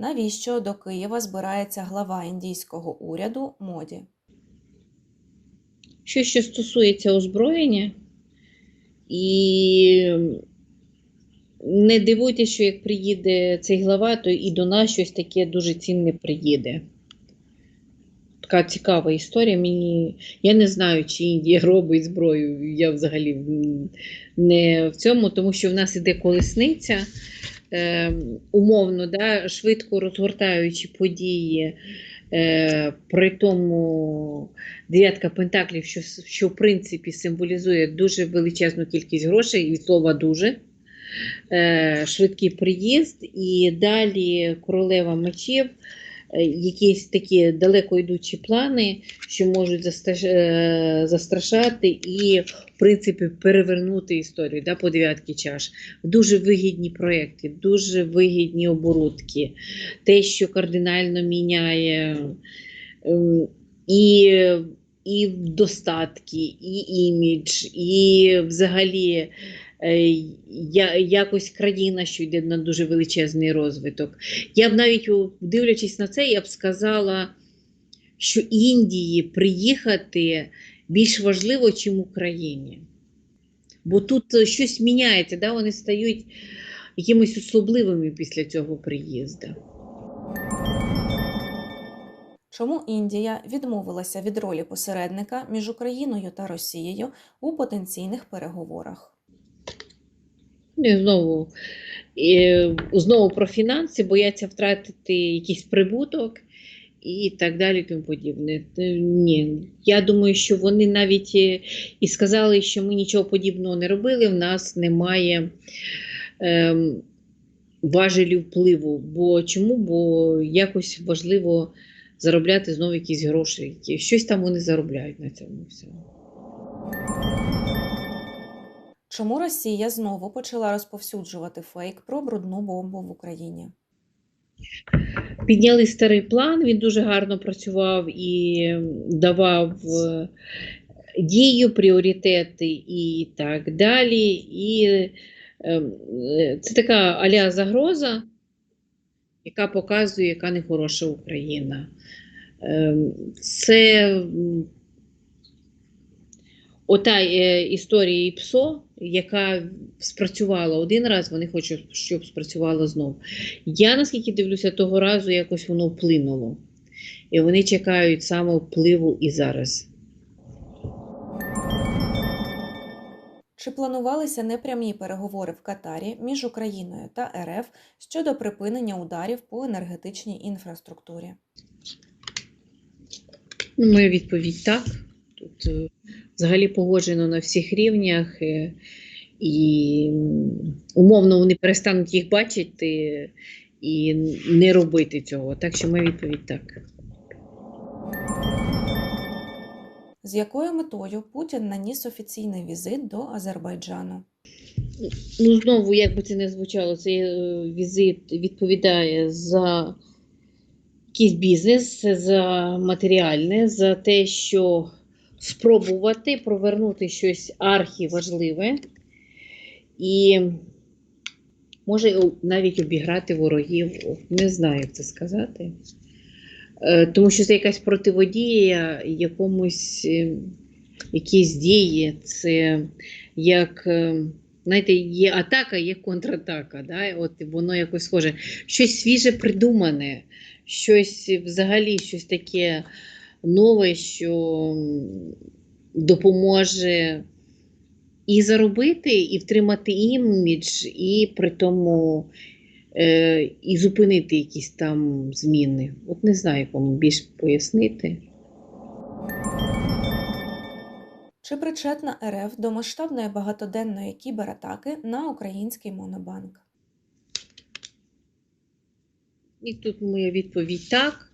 Навіщо до Києва збирається глава індійського уряду Моді? Що, що стосується озброєння, і не дивуйтесь, що як приїде цей глава, то і до нас щось таке дуже цінне приїде. Така цікава історія. Мені... Я не знаю, чи Індія робить зброю. Я взагалі не в цьому, тому що в нас іде колесниця, е, умовно, да, швидко розгортаючи події. Е, при тому дев'ятка пентаклів, що, що в принципі символізує дуже величезну кількість грошей, і слова дуже. Е, швидкий приїзд, і далі королева мечів, якісь такі далеко йдучі плани, що можуть е, застрашати і, в принципі, перевернути історію да, по дев'ятки чаш. Дуже вигідні проекти, дуже вигідні оборудки, те, що кардинально міняє ем, і, і достатки, і імідж, і взагалі е, якось країна, що йде на дуже величезний розвиток. Я б навіть, дивлячись на це, я б сказала, що Індії приїхати більш важливо, ніж Україні. Бо тут е, щось міняється, да? вони стають якимись особливими після цього приїзду. Чому Індія відмовилася від ролі посередника між Україною та Росією у потенційних переговорах? Ну, знову, і, знову про фінанси, бояться втратити якийсь прибуток і так далі. Тому подібне. Е, Ні, я думаю, що вони навіть е, і сказали, що ми нічого подібного не робили. В нас немає ем, важелів впливу. Бо чому? Бо якось важливо заробляти знову якісь гроші. Щось там вони заробляють на цьому всьому. Чому Росія знову почала розповсюджувати фейк про брудну бомбу в Україні? Підняли старий план, він дуже гарно працював і давав е, дію, пріоритети і так далі. І е, е, це така аля загроза, яка показує, яка нехороша Україна. Е, Це ота е, історія ІПСО, яка спрацювала один раз, вони хочуть, щоб спрацювала знову. Я наскільки дивлюся, того разу якось воно вплинуло. І вони чекають саме впливу і зараз. Чи планувалися непрямі переговори в Катарі між Україною та РФ щодо припинення ударів по енергетичній інфраструктурі? Ну, Моя відповідь так. Тут е, взагалі погоджено на всіх рівнях, е, і умовно вони перестануть їх бачити і не робити цього. Так що моя відповідь так. З якою метою Путін наніс офіційний візит до Азербайджану? Ну, знову, як би це не звучало, цей е, візит відповідає за якийсь бізнес, за матеріальне, за те, що спробувати провернути щось архіважливе і може навіть обіграти ворогів. Не знаю, як це сказати. Е, Тому що це якась противодія якомусь е, якісь дії. Це як. е, Знаєте, є атака, є контратака. Да? От воно якось схоже. Щось свіже придумане, щось взагалі щось таке нове, що допоможе і заробити, і втримати імідж, і при тому е, і зупинити якісь там зміни. От не знаю, як вам більш пояснити. Чи причетна РФ до масштабної багатоденної кібератаки на український монобанк? І тут моя відповідь так.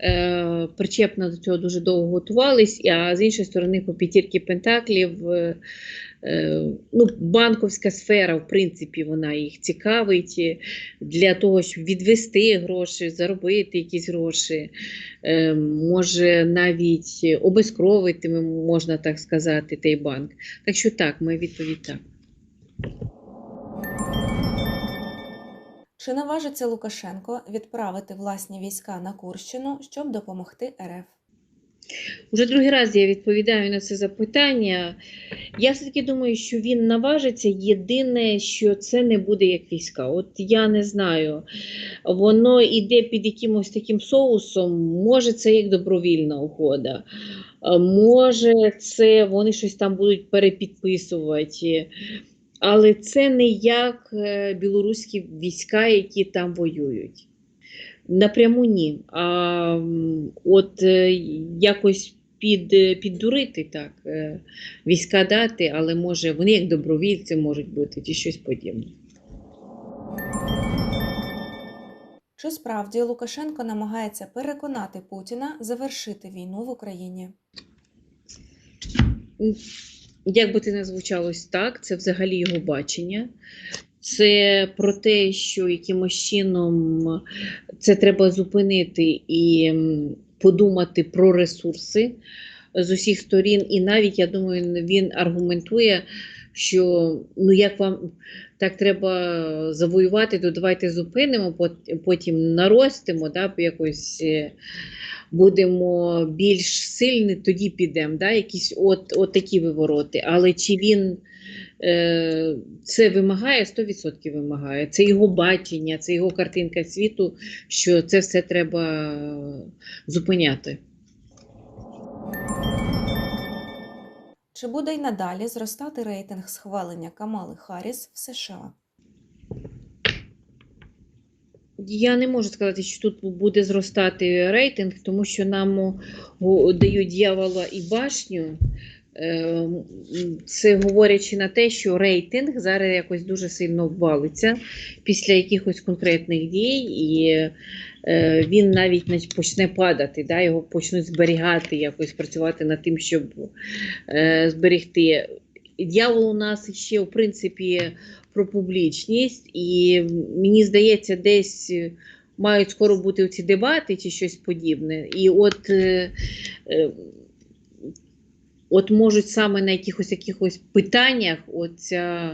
Е, причепно до цього дуже довго готувались, а з іншої сторони, по п'ятірки пентаклів, е, е, ну, банковська сфера, в принципі, вона їх цікавить для того, щоб відвести гроші, заробити якісь гроші, може навіть обезкровити, можна так сказати, той банк. Так що так, моя відповідь так. Чи наважиться Лукашенко відправити власні війська на Курщину, щоб допомогти РФ? Уже другий раз я відповідаю на це запитання. Я все-таки думаю, що він наважиться. Єдине, що це не буде як війська. От я не знаю. Воно йде під якимось таким соусом. Може, це як добровільна угода. Може, це вони щось там будуть перепідписувати. Але це не як е, білоруські війська, які там воюють. Напряму ні. А от е, якось під, е, піддурити так, війська дати, але може вони як добровільці можуть бути чи щось подібне. Чи справді Лукашенко намагається переконати Путіна завершити війну в Україні? Як би ти не звучалось так, це взагалі його бачення. Це про те, що якимось чином це треба зупинити і подумати про ресурси з усіх сторін. І навіть я думаю, він аргументує, що ну як вам так треба завоювати, то давайте зупинимо, потім наростимо, да, якось. Будемо більш сильні, тоді підемо. Да? Якісь от, от такі вивороти. Але чи він е, це вимагає, 100% вимагає. Це його бачення, це його картинка світу, що це все треба зупиняти. Чи буде й надалі зростати рейтинг схвалення Камали Харріс в США? Я не можу сказати, що тут буде зростати рейтинг, тому що нам дають дьявола і башню. Е, Це говорячи на те, що рейтинг зараз якось дуже сильно ввалиться після якихось конкретних дій, і е, він навіть почне падати, да, його почнуть зберігати, якось працювати над тим, щоб е, Дьявол у нас ще, в принципі, про публічність, і мені здається, десь е, мають скоро бути ці дебати чи щось подібне. І от, е, е, от можуть саме на якихось якихось питаннях оця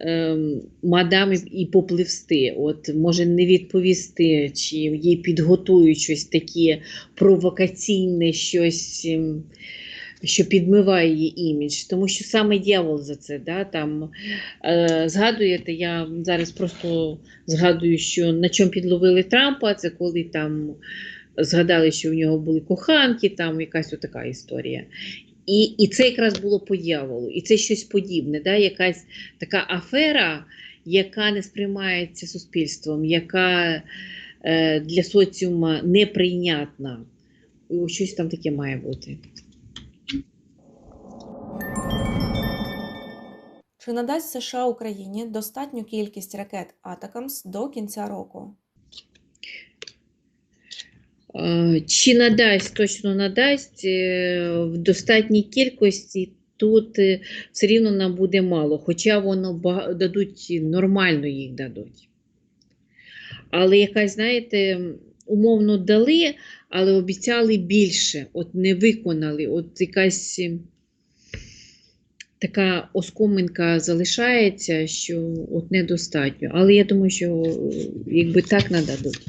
е, мадам і- і попливсти, от може не відповісти, чи їй підготують щось таке провокаційне, щось. Що підмиває її імідж, тому що саме дьявол за це. Да, там, е, згадуєте, я зараз просто згадую, що на чому підловили Трампа, це коли там згадали, що в нього були коханки, там якась така історія. І, і це якраз було по дьяволу, і це щось подібне, да, якась така афера, яка не сприймається суспільством, яка е, для соціума неприйнятна. Щось там таке має бути. Чи надасть США Україні достатню кількість ракет Атакамс до кінця року? Е, Чи надасть, точно надасть е, в достатній кількості, тут е, все рівно нам буде мало, хоча воно дадуть нормально їх дадуть. Але якась, знаєте, умовно дали, але обіцяли більше, от не виконали, от якась така оскоминка залишається, що от недостатньо. Але я думаю, що е, якби так нададуть.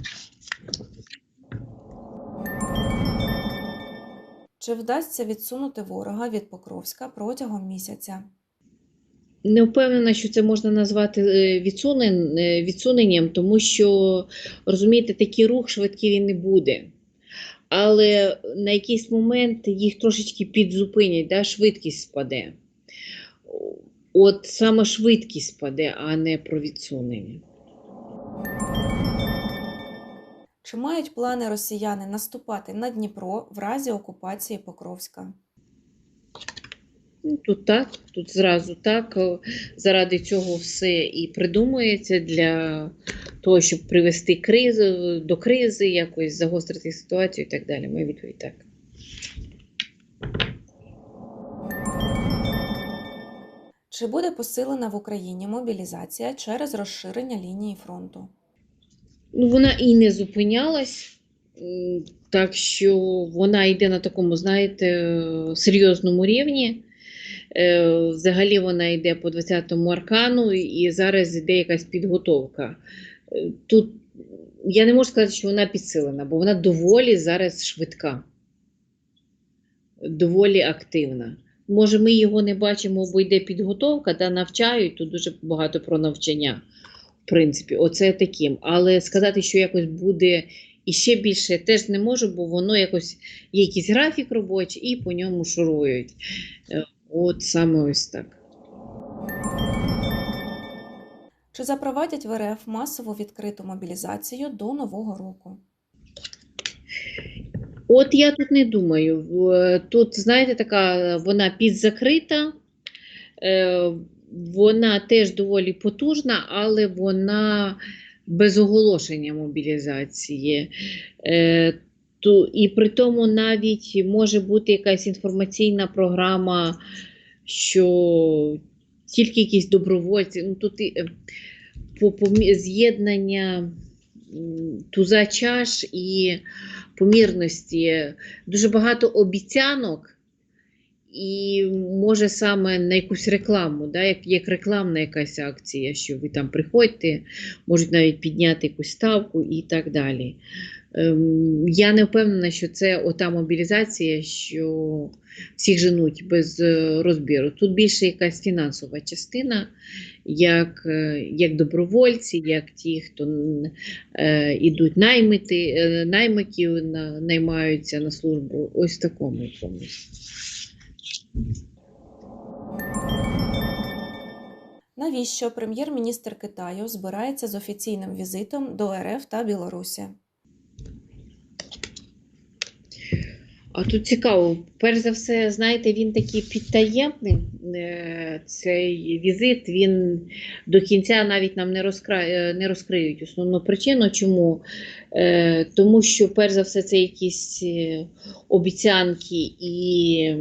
Чи вдасться відсунути ворога від Покровська протягом місяця? Не впевнена, що це можна назвати е, відсунен- е, відсуненням, тому що, розумієте, такий рух швидкий він не буде. Але на якийсь момент їх трошечки підзупинять, да, швидкість спаде. От саме швидкість спаде, а не про відсунення. Чи мають плани росіяни наступати на Дніпро в разі окупації Покровська? Ну, Тут так, тут зразу так. Заради цього все і придумується для того, щоб привести кризу до кризи, якось загострити ситуацію і так далі. Моя відповідь так. Чи буде посилена в Україні мобілізація через розширення лінії фронту? Ну, вона і не зупинялась, так що вона йде на такому, знаєте, серйозному рівні. Е, Взагалі вона йде по 20-му аркану, і зараз йде якась підготовка. Е, Тут я не можу сказати, що вона підсилена, бо вона доволі зараз швидка, доволі активна. Може, ми його не бачимо, бо йде підготовка та навчають, тут дуже багато про навчання, в принципі, оце таким. Але сказати, що якось буде іще більше, теж не можу, бо воно якось є якийсь графік робочий і по ньому шурують. Е, От саме ось так. Чи запровадять в РФ масову відкриту мобілізацію до нового року? От я тут не думаю. Тут, знаєте, така вона підзакрита, е, вона теж доволі потужна, але вона без оголошення мобілізації. Е, І при тому навіть може бути якась інформаційна програма, що тільки якісь добровольці. Ну, тут е, по, по, з'єднання туза чаш і помірності, дуже багато обіцянок, і може саме на якусь рекламу, да, як, як рекламна якась акція, що ви там приходьте, можуть навіть підняти якусь ставку і так далі. Ем, я не впевнена, що це ота мобілізація, що всіх женуть без е, розбіру. Тут більше якась фінансова частина, як, е, як добровольці, як ті, хто е, ідуть наймити, е, наймиків на, наймаються на службу. Ось такому якомусь. Навіщо прем'єр-міністр Китаю збирається з офіційним візитом до РФ та Білорусі? А тут цікаво, перш за все, знаєте, він такий підтаємний. е, Цей візит він до кінця навіть нам не, розкра... е, не розкриють основну причину. Чому? Е, Тому що, перш за все, це якісь обіцянки і,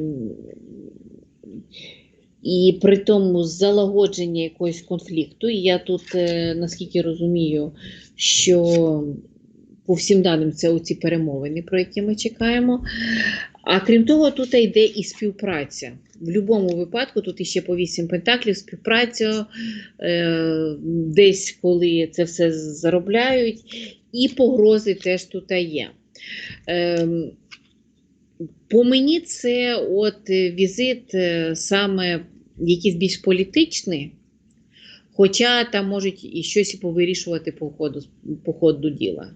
і при тому залагодження якогось конфлікту. І я тут, наскільки розумію, що по всім даним це оці перемовини, про які ми чекаємо. А крім того, тут йде і співпраця. В будь-якому випадку тут іще по вісім пентаклів співпраця, е, десь коли це все заробляють, і погрози теж тут є. Е, по мені це от візит е, саме якийсь більш політичний, хоча там можуть і щось повирішувати по ходу, по ходу діла.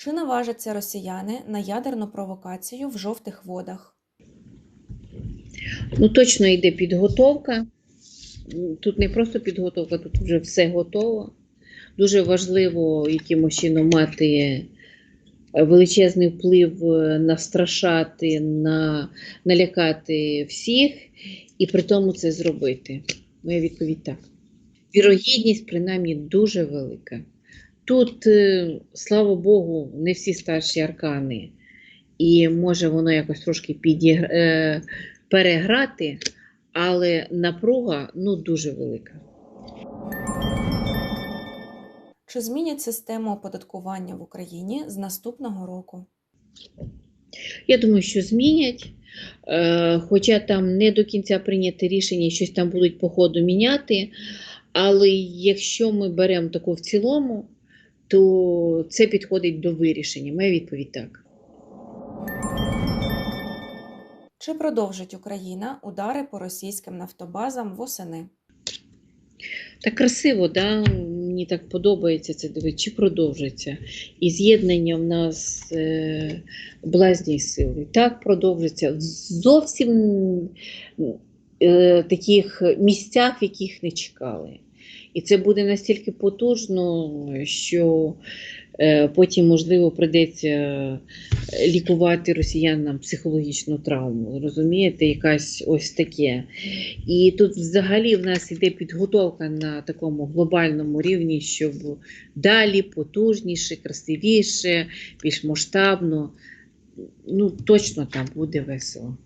Чи наважаться росіяни на ядерну провокацію в жовтих водах? Ну, точно йде підготовка. Тут не просто підготовка, тут вже все готово. Дуже важливо якимось чином мати величезний вплив, е, настрашати, на, налякати всіх, і при тому це зробити. Моя відповідь так. Вірогідність, принаймні, дуже велика. Тут, е, слава Богу, не всі старші аркани, і може воно якось трошки підігр... е, переграти, але напруга ну, дуже велика. Чи змінять систему оподаткування в Україні з наступного року? Я думаю, що змінять. Е, Хоча там не до кінця прийняте рішення, щось там будуть по ходу міняти. Але якщо ми беремо таку в цілому, то це підходить до вирішення. Моя відповідь так. Чи продовжить Україна удари по російським нафтобазам восени? Так красиво, да? мені так подобається це дивитися, чи продовжиться. І з'єднання в нас е, блазні сили. Так продовжиться в зовсім е, таких місцях, в яких не чекали. І це буде настільки потужно, що е, потім, можливо, прийдеться лікувати росіянам психологічну травму. Розумієте, якась ось таке. І тут взагалі в нас іде підготовка на такому глобальному рівні, щоб далі потужніше, красивіше, більш масштабно. Ну, точно там буде весело.